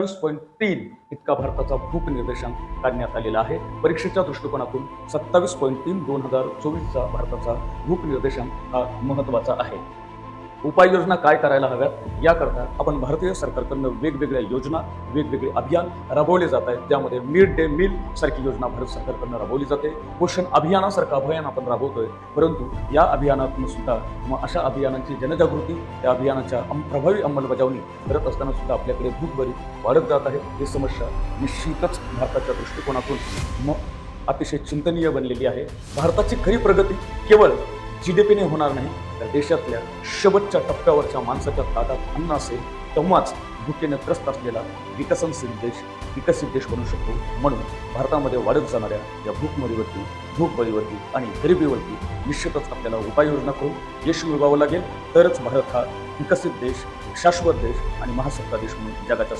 वीस पॉईंट तीन इतका भारताचा भूक निर्देशांक काढण्यात आलेला आहे. परीक्षेच्या दृष्टिकोनातून सत्तावीस पॉईंट तीन दोन हजार चोवीसचा भारताचा भूक निर्देशांक हा महत्त्वाचा आहे. उपाययोजना काय करायला हव्यात? याकरता आपण भारतीय सरकारकडनं वेगवेगळ्या योजना वेगवेगळे अभियान राबवले जात आहेत. त्यामध्ये मिड डे मील सारखी योजना भारत सरकारकडनं राबवली जाते. पोषण अभियानासारखं अभियान आपण राबवतोय. परंतु या अभियानातून सुद्धा मग अशा अभियानांची जनजागृती त्या अभियानाच्या प्रभावी अंमलबजावणी करत असताना सुद्धा आपल्याकडे भूक बरी वाढत जात आहे. ही समस्या निश्चितच भारताच्या दृष्टिकोनातून अतिशय चिंतनीय बनलेली आहे. भारताची खरी प्रगती केवळ जी डी पीने होणार नाही तर देशातल्या शेवटच्या टप्प्यावरच्या माणसाच्या ताटात अन्न असेल तेव्हाच भुकेने त्रस्त असलेला विकसनशील देश विकसित देश बनू शकतो. म्हणून भारतामध्ये वाढत जाणाऱ्या या भूकमरीवरती भूकबळीवरती आणि गरिबीवरती निश्चितच आपल्याला उपाययोजना करून यश मिळवावं लागेल. तरच भारत हा विकसित देश शाश्वत देश आणि महासत्ता देश म्हणून जगाच्या